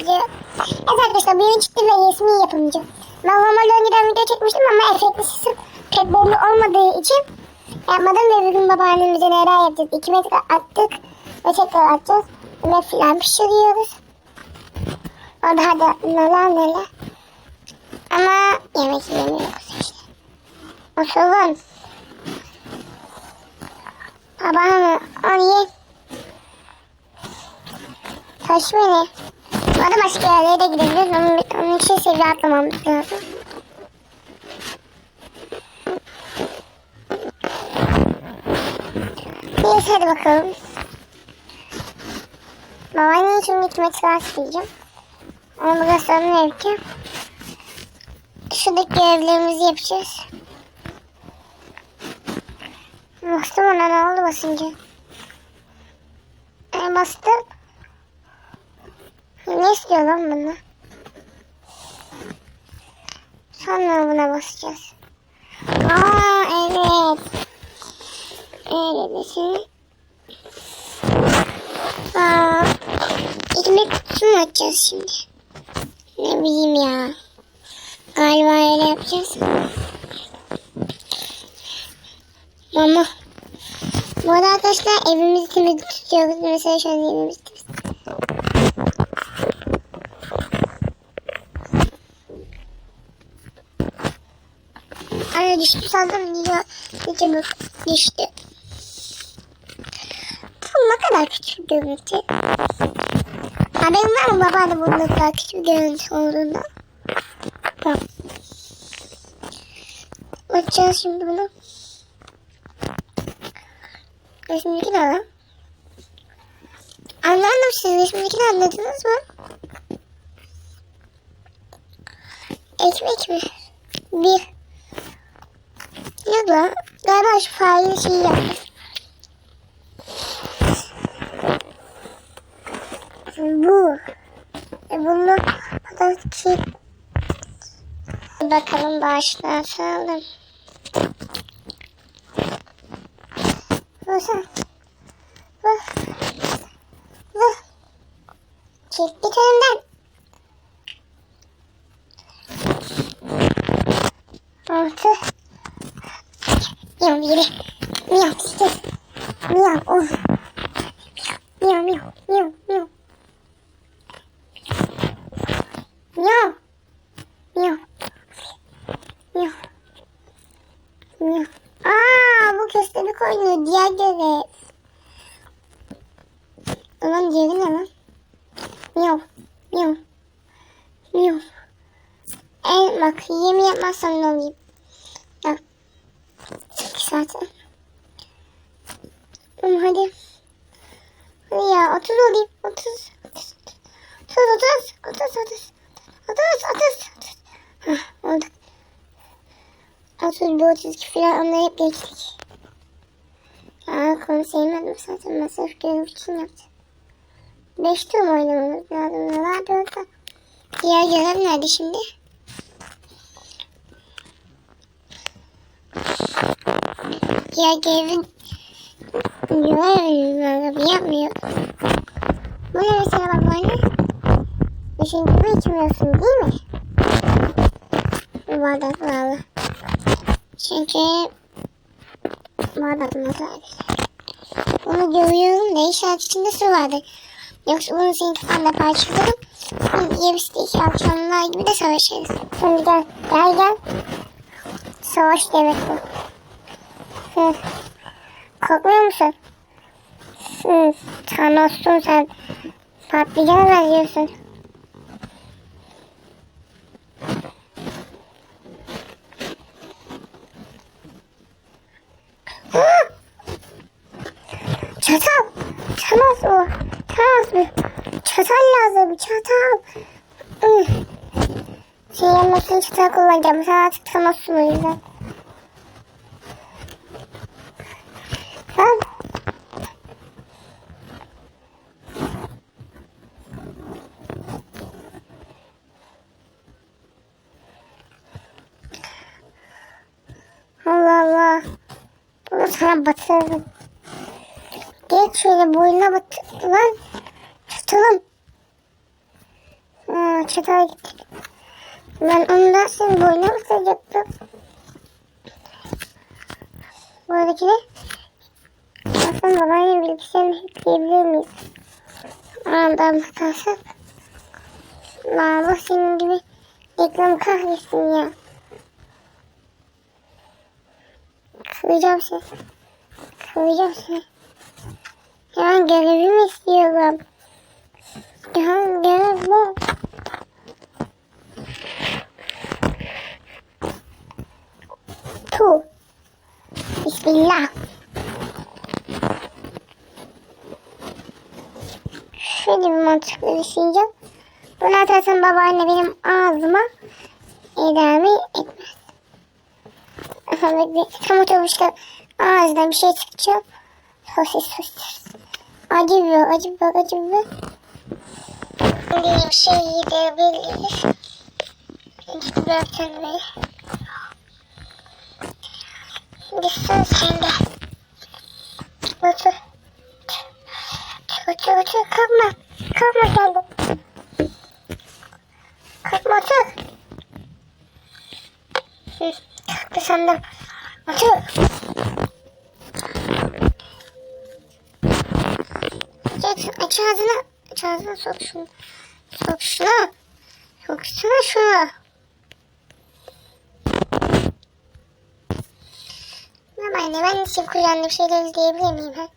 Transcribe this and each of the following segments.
yazıyor. Evet arkadaşlar bu yeni çıktı ve resmi yapımcı. Ben normalde önceden video çekmiştim ama efektli sesim pek belli olmadığı için yapmadım ve bugün babaannemize neler yapacağız. 2 metre attık ve tekrar atacağız. Ve filan pişiriyoruz. Orada hadi neler neler. Ama yemek yemiyoruz işte. Oturun. Babamı oraya taş beni. Arada başka yerlere de gidebiliriz. Onun, onun için seviye atlamamız lazım. Neyse hadi bakalım. Babaanne için gitmek isteyeceğim. Onu burada sorun yapacağım. Şuradaki görevlerimizi yapacağız. Bastım ona ne oldu basınca? E, bastım. Ne istiyor lan bana? Sonra buna basacağız. Aa evet. Evet şimdi. Aa, ekmek kutusu mu açacağız şimdi? Ne bileyim ya. Galiba öyle yapacağız. Mama. Bu arkadaşlar evimizi temiz tutuyoruz. Mesela şu an evimizi düştü sandım diyor. Gece bu düştü. Bu ne kadar küçük bir görüntü. Haberin var mı babaanne bunun ne kadar küçük bir görüntü olduğunu? Bak. Bakacağız şimdi bunu. Resmindeki ne lan? Anladım siz resmindekini anladınız mı? Ekmek mi? Bir. Yok lan. Galiba şu faili şeyi yaptım. Bu. E bunu da ki bakalım başlarsa alırım. Olsun. Vıh. Vıh. Çek git önümden. Altı. Miyav yürü. Miyav işte. Miyav oh. Miyav miyav miyav miyav. Miyav. Miyav. Miyav. Miyav. Aa bu köstebek oynuyor. Diğer görev. Ulan diğeri ne lan? Miyav. Miyav. Miyav. El bak yemin yapmazsam ne olayım? Saat. Oğlum hadi. Hadi ya 30 olayım. 30. 30. 30. 30. 30. 30. 30. 30. Hah oldu. 31, 32 falan onları hep geçtik. Aa konu sevmedim zaten. Ben sırf görüntü için yaptım. 5 tur oynamamız lazım? Ne vardı orada? Diğer görev nerede şimdi? Diğer görevin görev yapmıyor. Bu ne mesela bak bana? Düşündüğümü içmiyorsun değil mi? Bu bardak bağlı. Çünkü bardak nasıl Bunu görüyorum da işaret içinde su vardı. Yoksa bunu senin kafanda parçaladım. Yebiste iki akşamlar gibi de savaşırız. Şimdi gel, gel gel. Savaş demek bu. Hı. Korkmuyor musun? Hı. Thanos'sun sen. Patlıcan benziyorsun. Çatal. Thanos o. Thanos bu. Çatal lazım. Çatal. Hı. Şey yanmasın çatal kullanacağım. Sen artık Thanos'sun o yüzden. sana batırırım. Geç şöyle boynuna batır. Lan tutalım. Hmm, çıtaya gittik. Ben ondan senin boynuna batıracaktım. Buradakini aslında babaannemin bilgisayarını hackleyebilir miyiz? Anadolu kalsak. Aa, bu senin gibi reklam kahretsin ya. Kılacağım seni. Kılacağım seni. Ya görevimi istiyorum. Ya görev bu. Tu. Bismillah. Şöyle bir mantıklı düşüneceğim. Bunu atarsam babaanne benim ağzıma idame etmez. Aha bekle. Tam otobüste ağzından bir şey çıkacak. Sosis sosis. Acı biber, acı biber, acı biber. Dediğim şeyi de biliriz. Git bırak sen beni. Gitsin sen de. Otur. Otur otur kalkma. Kalkma sen de. Kalkma otur. Hı, kalktı sandım. Otur. Geç aç ağzını. Aç ağzını sok şunu. Sok şunu. Soksana şunu. Babaanne ben için kullandığım şeyleri izleyebilir miyim? Ha?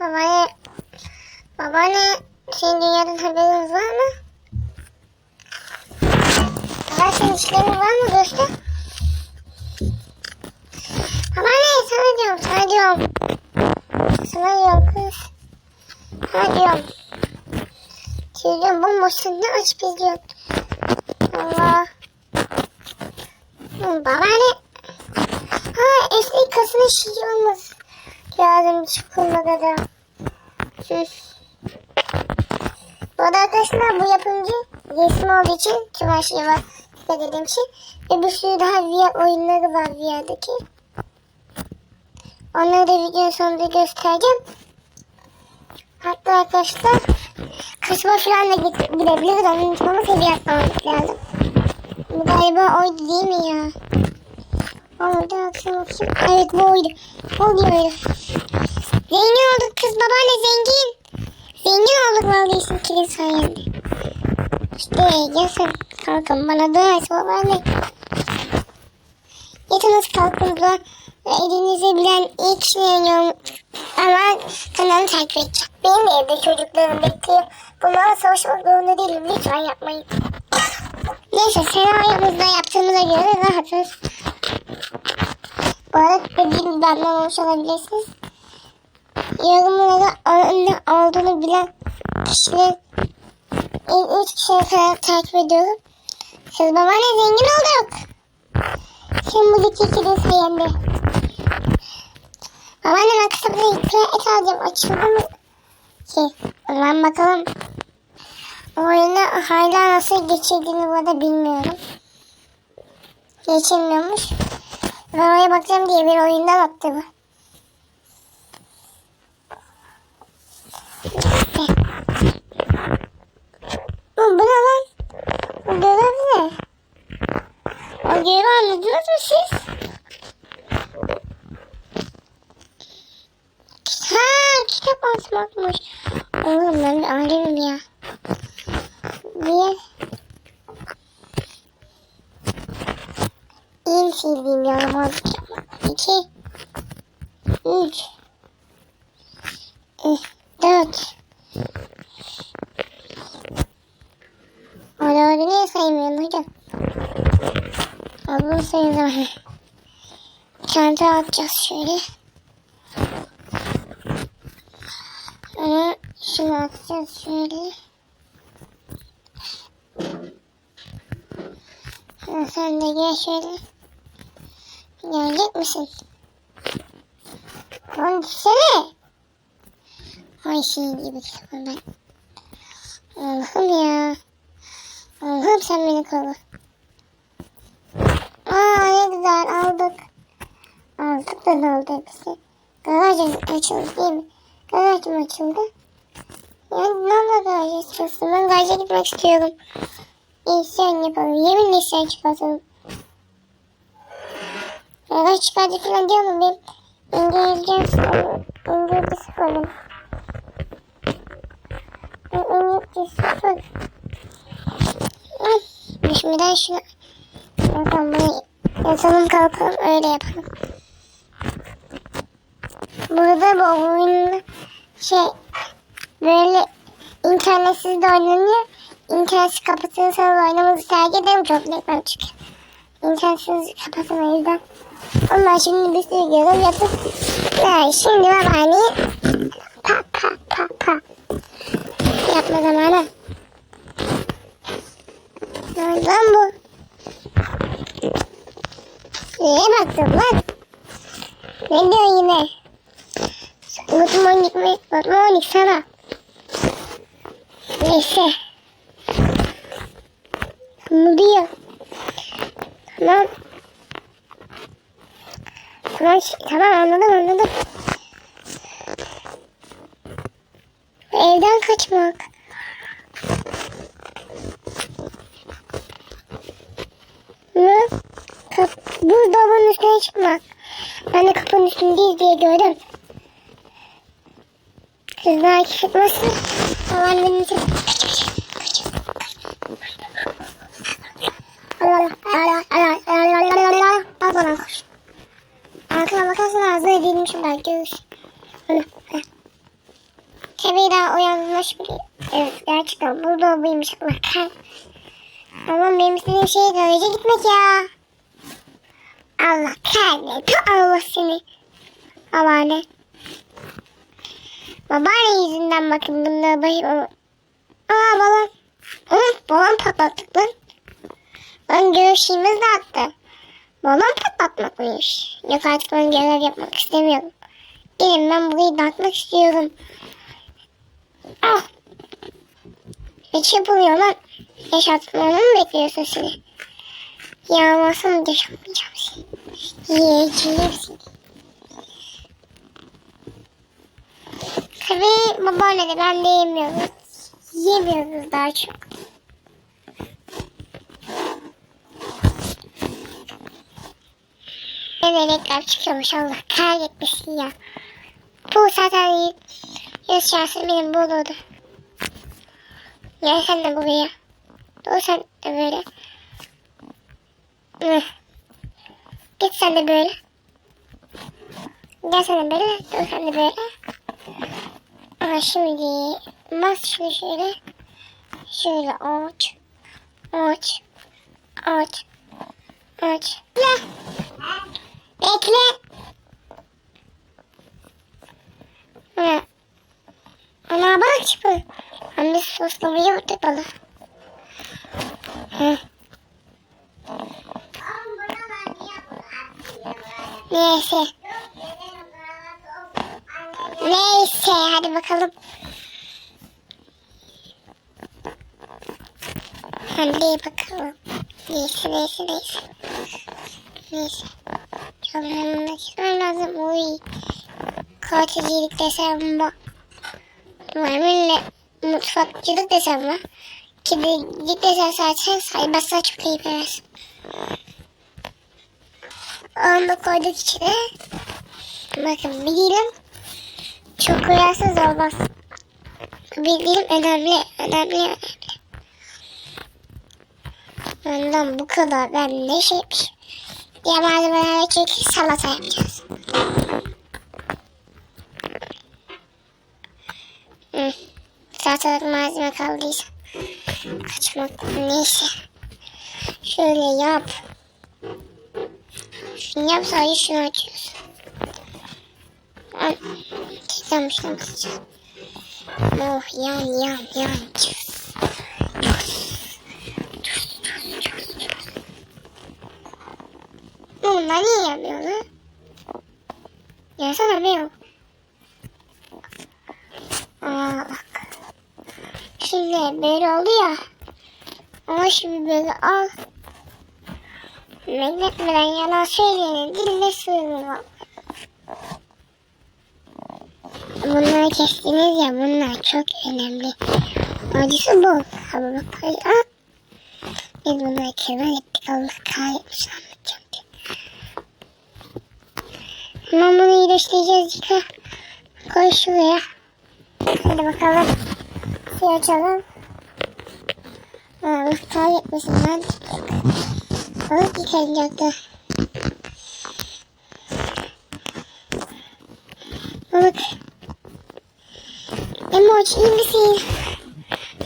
Babaanne, babaanne senin dünyadan haberin var mı? Baba senin işlerin var mı göster? Diyorum, sana diyorum. Diyorum kız. Sana diyorum. Televizyon bomboşsun ne açıp izliyorsun? Allah. Hı, Babaanne. Ha eski kasının şeyi olmaz. Lazım çıkılma kadar. Hı. Bu arada arkadaşlar bu yapımcı resmi olduğu için tüm her şey var. Dediğim şey. Ve bir sürü daha VR oyunları var VR'daki. Onları da videonun sonunda göstereceğim. Hatta arkadaşlar kasaba falan da gidebiliriz. Onun için ama seviye atlamak lazım. Bu galiba oydu değil mi ya? Oydu akşam akşam. Evet bu oydu. Oydu oydu. Zengin olduk kız babaanne zengin. Zengin olduk vallahi sizin sayende. İşte gelsin kalkın bana dua et babaanne. Yatınız kalkın dua. Elinizi bilen ilk yorum ama kanalı takip edeceğim. Benim de evde çocuklarım bekliyor. Bunlarla savaşmak zorunda değilim. Lütfen yapmayın. Neyse senaryomuzda yaptığımıza göre rahatız. Bu arada dediğim benden olmuş olabilirsiniz. Yorumlara onun ne olduğunu bilen kişiler ilk üç kişiye kadar takip ediyorum. Siz babaanne zengin olduk. Sen bu iki kişinin sayende. Babaanne ben kısa bir iki et alacağım. Açıldı mı? Şey, o bakalım. O oyunu hala nasıl geçirdiğini bu arada bilmiyorum. Geçilmiyormuş. Ben oraya bakacağım diye bir oyundan attı bu. İşte. Bu, ne lan? Bu görev ne? O görevi anladınız mı siz? Ha kitap asmakmış. Oğlum ben alemim ya. Bir. İl sildiğim yaramaz. İki. Üç. Dört. Orada niye saymıyorsun hocam? Abla sayılır. Çanta atacağız şöyle. Sonra şunu atacağız şöyle. Ha, sen de gel şöyle. Gelecek misin? Lan gitsene. Ay şey gibi ben. Allah'ım ya. Allah'ım sen beni koru. Aa ne güzel aldık. Aldık da ne oldu hepsi. Garaj açıldı değil mi? Garaj açıldı? Ya nerede garaja çıkıyorsun? Ben garaja gitmek istiyorum. İsyan yapalım. Yeminle isyan çıkartalım. Garaj çıkardı falan diyorum benim. İngilizcem sıfır. İngilizce sıfırım. Ben İngilizce sıfır. Ay, Şimdiden şunu... Bakalım bunu yatalım kalkalım öyle yapalım. Burada bu oyunda şey böyle internetsiz de oynanıyor. İnternetsiz kapatırsanız oynamanızı tercih ederim. Çok reklam çıkıyor. İnternetsiz kapatın o yüzden. Ama şimdi bir sürü görev yapıp ya şimdi babaanneyi pa pa pa pa yapma zamanı. Nereden bu? Neye baktın lan? Ne diyor yine? Good morning mi? Good morning sana. Neyse. Ne diyor? Tamam. Ş- tamam anladım anladım. Evden kaçmak. Ne? Kap buzdolabının üstüne çıkmak. Ben de kapının üstündeyiz diye gördüm. İki çıkmasın. Kaç kaç kaç. Allah Allah Allah Allah Allah Allah Allah Al bana koş. Arkana bakarsan ağzına edilmişim ben öyle. Tabii daha uyanmış bile. Evet gerçekten burada buymuş. Bakar. Ama benim istediğim şey garaja gitmek ya. Allah kahretsin. Allah seni. Babaanne. Babaanne yüzünden bakın bunları başım. Aa balon. Hı, balon patlattık lan. Lan görüşümüz de attı. Balon patlatmakmış. Yok artık ben görev yapmak istemiyorum. Gelin ben burayı dağıtmak istiyorum. Ah. Hiç yapılıyor lan. Yaşatmamı mı bekliyorsun seni? Yağmasam yaşatmayacağım seni. Yiyeceğim seni. Tabii babaanne de ben de yemiyoruz. Yemiyoruz daha çok. Reklam çıkıyormuş Allah kahretmesin ya. Bu zaten yüz şansı benim bu olurdu. Gel sen de buraya. Dur sen de böyle. Hı. Git sen de böyle. Gel sen de böyle. Dur sen de böyle. Aha şimdi şunu şöyle. Şöyle aç. Aç. Aç. Aç. Bekle. Bekle. Ha. Ana bak çıkıyor. Anne soslamayı bana. Hı. Neyse. Neyse hadi bakalım. Hadi bakalım. Neyse neyse neyse. Neyse. Canlarına gitmem lazım. Uy. Katilcilik desem bu. Maymunla mutfakçılık desem mi? Kedicilik desem zaten saymazsa çok iyi edersin. Onu koyduk içine. Bakın bir dilim çok koyarsınız olmaz. Bir dilim önemli, önemli, önemli. Benden bu kadar. Ben ne şey yapayım? Diğer malzemelerle çünkü salata yapacağız. Hı. Salatalık malzeme kaldıysa. Kaçmak neyse. Şöyle yap. Şunu yap sadece açıyorsun. Ay, lan kızcağız. Oh yan yan yan. Bunlar niye yapmıyor lan? Yasana ne yok? Aa bak. Şimdi böyle oldu ya. Ama şimdi böyle al. Bekletmeden yalan söyleyenin diline sığmıyor. Bunları kestiniz ya bunlar çok önemli. Acısı bol. Ama bak aa. Biz bunları kenar ettik Allah kahretmiş anlatacağım diye. Hemen bunu iyileştireceğiz yıka. Koy şuraya. Hadi bakalım. Suyu açalım. Allah kahretmesin lan. Balık yıkanacaktı. Balık. Emoç iyi misin?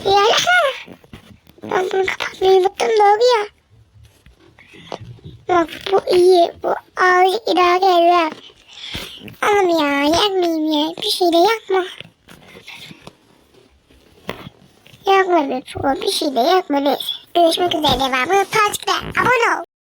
Ya ha. Ben bunu kapatmayı unuttum doğru ya. Bak bu iyi. Bu ağır idare eder. Oğlum ya yakmayayım ya. Bir şey de yakma. Yakma be. Bir şey de yakma neyse. Görüşmek üzere devamı. Partikte abone ol.